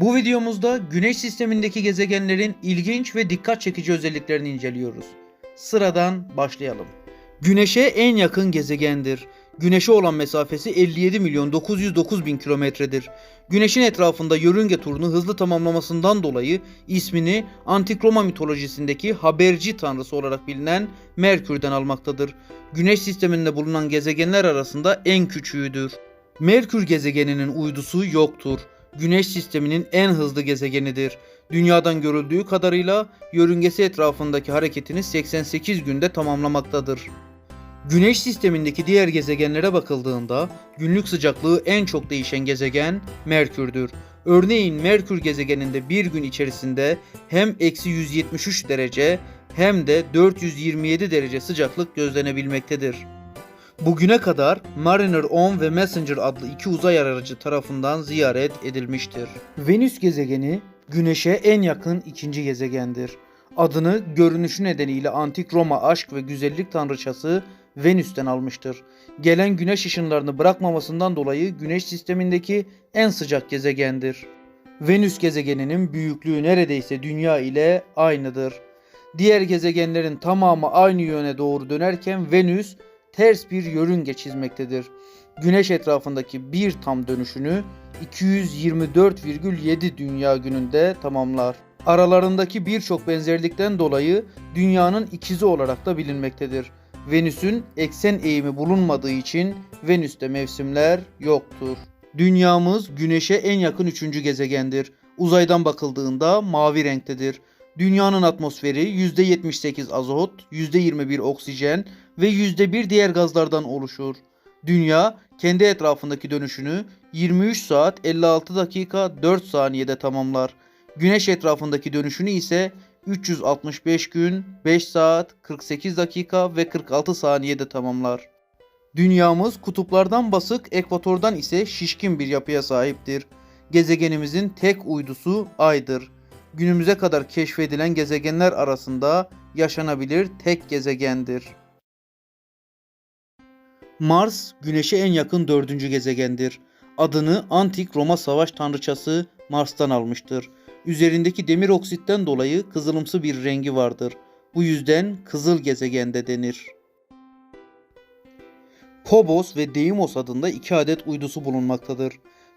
Bu videomuzda Güneş sistemindeki gezegenlerin ilginç ve dikkat çekici özelliklerini inceliyoruz. Sıradan başlayalım. Güneş'e en yakın gezegendir. Güneş'e olan mesafesi 57 milyon 909 bin kilometredir. Güneş'in etrafında yörünge turunu hızlı tamamlamasından dolayı ismini Antik Roma mitolojisindeki haberci tanrısı olarak bilinen Merkür'den almaktadır. Güneş sisteminde bulunan gezegenler arasında en küçüğüdür. Merkür gezegeninin uydusu yoktur. Güneş sisteminin en hızlı gezegenidir. Dünyadan görüldüğü kadarıyla yörüngesi etrafındaki hareketini 88 günde tamamlamaktadır. Güneş sistemindeki diğer gezegenlere bakıldığında günlük sıcaklığı en çok değişen gezegen Merkür'dür. Örneğin Merkür gezegeninde bir gün içerisinde hem eksi 173 derece hem de 427 derece sıcaklık gözlenebilmektedir. Bugüne kadar Mariner 10 ve Messenger adlı iki uzay aracı tarafından ziyaret edilmiştir. Venüs gezegeni Güneş'e en yakın ikinci gezegendir. Adını görünüşü nedeniyle antik Roma aşk ve güzellik tanrıçası Venüs'ten almıştır. Gelen güneş ışınlarını bırakmamasından dolayı Güneş sistemindeki en sıcak gezegendir. Venüs gezegeninin büyüklüğü neredeyse Dünya ile aynıdır. Diğer gezegenlerin tamamı aynı yöne doğru dönerken Venüs ters bir yörünge çizmektedir. Güneş etrafındaki bir tam dönüşünü 224,7 dünya gününde tamamlar. Aralarındaki birçok benzerlikten dolayı dünyanın ikizi olarak da bilinmektedir. Venüs'ün eksen eğimi bulunmadığı için Venüs'te mevsimler yoktur. Dünyamız Güneş'e en yakın üçüncü gezegendir. Uzaydan bakıldığında mavi renktedir. Dünyanın atmosferi %78 azot, %21 oksijen ve %1 diğer gazlardan oluşur. Dünya kendi etrafındaki dönüşünü 23 saat 56 dakika 4 saniyede tamamlar. Güneş etrafındaki dönüşünü ise 365 gün 5 saat 48 dakika ve 46 saniyede tamamlar. Dünyamız kutuplardan basık, ekvatordan ise şişkin bir yapıya sahiptir. Gezegenimizin tek uydusu Ay'dır. Günümüze kadar keşfedilen gezegenler arasında yaşanabilir tek gezegendir. Mars, Güneş'e en yakın dördüncü gezegendir. Adını antik Roma savaş tanrıçası Mars'tan almıştır. Üzerindeki demir oksitten dolayı kızılımsı bir rengi vardır. Bu yüzden kızıl gezegende denir. Phobos ve Deimos adında iki adet uydusu bulunmaktadır.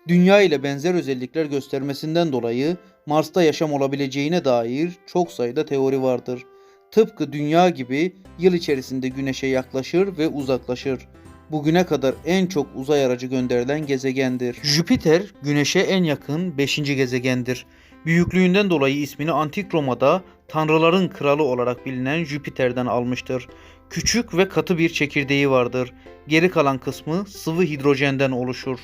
Dünya ile benzer özellikler göstermesinden dolayı Mars'ta yaşam olabileceğine dair çok sayıda teori vardır. Tıpkı Dünya gibi yıl içerisinde Güneş'e yaklaşır ve uzaklaşır. Bugüne kadar en çok uzay aracı gönderilen gezegendir. Jüpiter, Güneş'e en yakın 5. gezegendir. Büyüklüğünden dolayı ismini Antik Roma'da tanrıların kralı olarak bilinen Jüpiter'den almıştır. Küçük ve katı bir çekirdeği vardır. Geri kalan kısmı sıvı hidrojenden oluşur.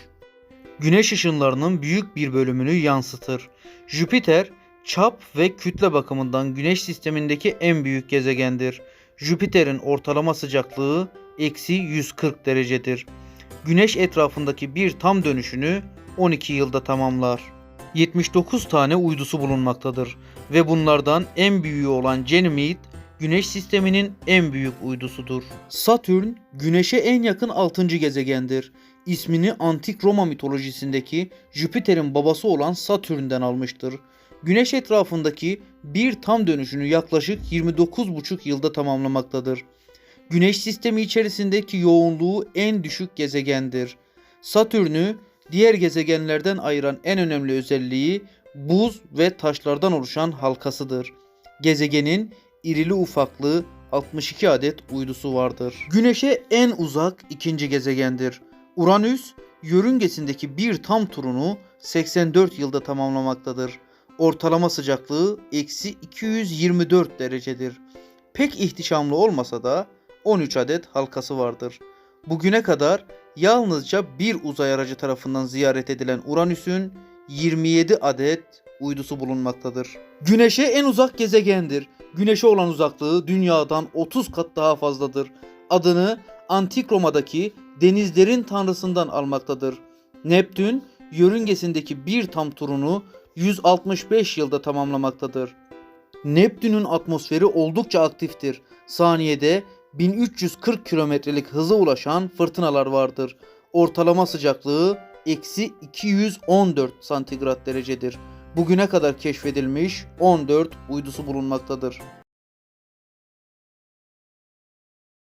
Güneş ışınlarının büyük bir bölümünü yansıtır. Jüpiter, çap ve kütle bakımından Güneş sistemindeki en büyük gezegendir. Jüpiter'in ortalama sıcaklığı eksi 140 derecedir. Güneş etrafındaki bir tam dönüşünü 12 yılda tamamlar. 79 tane uydusu bulunmaktadır ve bunlardan en büyüğü olan Ganymede Güneş sisteminin en büyük uydusudur. Satürn, Güneş'e en yakın 6. gezegendir. İsmini antik Roma mitolojisindeki Jüpiter'in babası olan Satürn'den almıştır. Güneş etrafındaki bir tam dönüşünü yaklaşık 29,5 yılda tamamlamaktadır. Güneş sistemi içerisindeki yoğunluğu en düşük gezegendir. Satürn'ü diğer gezegenlerden ayıran en önemli özelliği buz ve taşlardan oluşan halkasıdır. Gezegenin irili ufaklı 62 adet uydusu vardır. Güneş'e en uzak ikinci gezegendir. Uranüs, yörüngesindeki bir tam turunu 84 yılda tamamlamaktadır. Ortalama sıcaklığı eksi 224 derecedir. Pek ihtişamlı olmasa da 13 adet halkası vardır. Bugüne kadar yalnızca bir uzay aracı tarafından ziyaret edilen Uranüs'ün 27 adet uydusu bulunmaktadır. Güneş'e en uzak gezegendir. Güneş'e olan uzaklığı dünyadan 30 kat daha fazladır. Adını Antik Roma'daki denizlerin tanrısından almaktadır. Neptün yörüngesindeki bir tam turunu 165 yılda tamamlamaktadır. Neptün'ün atmosferi oldukça aktiftir. Saniyede 1340 kilometrelik hıza ulaşan fırtınalar vardır. Ortalama sıcaklığı eksi 214 santigrat derecedir. bugüne kadar keşfedilmiş 14 uydusu bulunmaktadır.